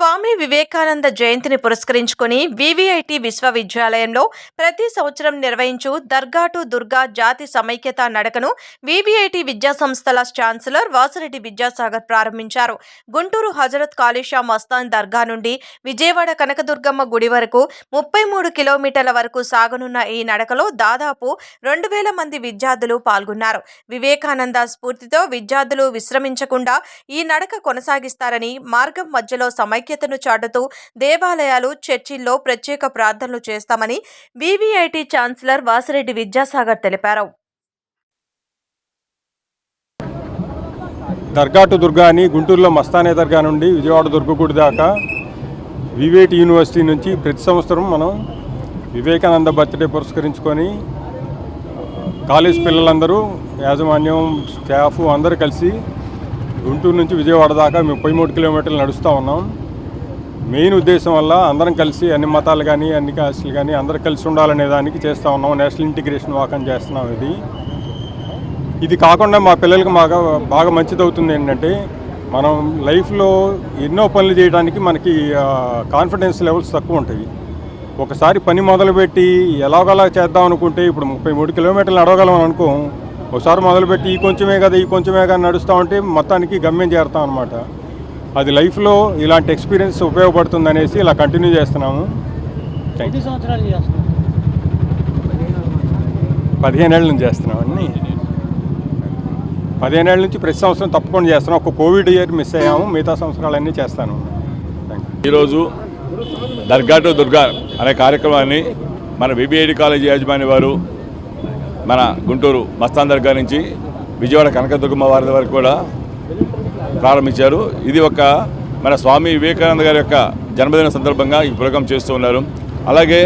స్వామి వివేకానంద జయంతిని పురస్కరించుకొని వివిఐటి విశ్వవిద్యాలయంలో ప్రతి సంవత్సరం నిర్వహించు దర్గా టు దుర్గా జాతి సమైక్యత నడకను వివిఐటి విద్యా సంస్థల ఛాన్సలర్ వాసిరెడ్డి విద్యాసాగర్ ప్రారంభించారు. గుంటూరు హజరత్ కాళీషా మస్తాన్ దర్గా నుండి విజయవాడ కనకదుర్గమ్మ గుడి వరకు ముప్పై మూడు కిలోమీటర్ల వరకు సాగనున్న ఈ నడకలో దాదాపు రెండు వేల మంది విద్యార్థులు పాల్గొన్నారు. వివేకానంద స్ఫూర్తితో విద్యార్థులు విశ్రమించకుండా ఈ నడక కొనసాగిస్తారని మార్గం మధ్యలో సమైక్యతను చాటుతూ దేవాలయాలు చర్చిల్లో ప్రత్యేక ప్రార్థనలు చేస్తామని వివిఐటి ఛాన్సలర్ వాసిరెడ్డి విద్యాసాగర్ తెలిపారు. దర్గా టు దుర్గా అని గుంటూరులో మస్తానే దర్గా నుండి విజయవాడ దుర్గగూడి దాకా వివేటి యూనివర్సిటీ నుంచి ప్రతి సంవత్సరం మనం వివేకానంద బర్త్డే పురస్కరించుకొని కాలేజ్ పిల్లలందరూ యాజమాన్యం స్టాఫ్ అందరూ కలిసి గుంటూరు నుంచి విజయవాడ దాకా ముప్పై మూడు కిలోమీటర్లు నడుస్తూ ఉన్నాం. మెయిన్ ఉద్దేశం వల్ల అందరం కలిసి అన్ని మతాలు కానీ అన్ని కాస్టులు కానీ అందరూ కలిసి ఉండాలనే దానికి చేస్తూ ఉన్నాం నేషనల్ ఇంటిగ్రేషన్ వాకన్ చేస్తున్నాం ఇది. ఇది కాకుండా మా పిల్లలకి బాగా బాగా మంచిది అవుతుంది ఏంటంటే మనం లైఫ్లో ఎన్నో పనులు చేయడానికి మనకి కాన్ఫిడెన్స్ లెవెల్స్ తక్కువ ఉంటాయి. ఒకసారి పని మొదలుపెట్టి ఎలాగోలా చేద్దాం అనుకుంటే ఇప్పుడు ముప్పై మూడు కిలోమీటర్లు నడవగలం అనుకో ఒకసారి మొదలుపెట్టి ఈ కొంచెమే కదా ఈ కొంచెమే కదా నడుస్తూ ఉంటే మొత్తానికి గమ్యం చేరుతాం అనమాట అది లైఫ్లో ఇలాంటి ఎక్స్పీరియన్స్ ఉపయోగపడుతుంది అనేసి ఇలా కంటిన్యూ చేస్తున్నాము. పదిహేనేళ్ళ నుంచి చేస్తున్నాం అన్ని. పదిహేనేళ్ళ నుంచి ప్రతి సంవత్సరం తప్పకుండా చేస్తున్నాం. ఒక కోవిడ్ ఇయర్ మిస్ అయ్యాము. మిగతా సంవత్సరాలన్నీ చేస్తాను. ఈరోజు దర్గా టు దుర్గా అనే కార్యక్రమాన్ని మన బీబీఐడి కాలేజీ యాజమాన్య వారు మన గుంటూరు మస్తాన్ దర్గా నుంచి విజయవాడ కనకదుర్గమ్మ వారి వరకు కూడా ప్రారంభించారు. ఇది ఒక మన స్వామి వివేకానంద గారి యొక్క జన్మదిన సందర్భంగా ఈ ప్రోగ్రాం చేస్తూ ఉన్నారు. అలాగే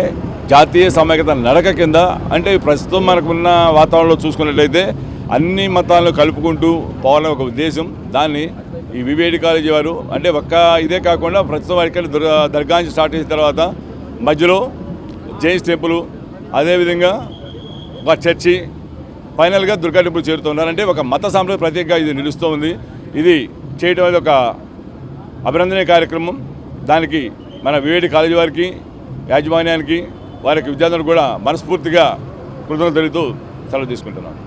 జాతీయ సమైక్యత నడక కింద అంటే ప్రస్తుతం మనకున్న వాతావరణంలో చూసుకున్నట్లయితే అన్ని మతాలను కలుపుకుంటూ పోవాలని ఒక ఉద్దేశం. దాన్ని ఈ వివేడి కాలేజీ వారు అంటే ఒక్క ఇదే కాకుండా ప్రస్తుతం వారికి దుర్గా దర్గా నుంచి స్టార్ట్ చేసిన తర్వాత మధ్యలో జైన్స్ టెంపుల్ అదేవిధంగా ఒక చర్చి ఫైనల్గా దుర్గా టెంపుల్ చేరుతున్నారు. అంటే ఒక మత సాంప్రదాయ ప్రత్యేకంగా ఇది నిలుస్తూ ఉంది. ఇది చేయటం అనేది ఒక అభినందనీయ కార్యక్రమం. దానికి మన వివేడి కాలేజీ వారికి యాజమాన్యానికి వారికి విద్యార్థులకు కూడా మనస్ఫూర్తిగా కృతజ్ఞతలు తెలుపుతూ సెలవు తీసుకుంటున్నాను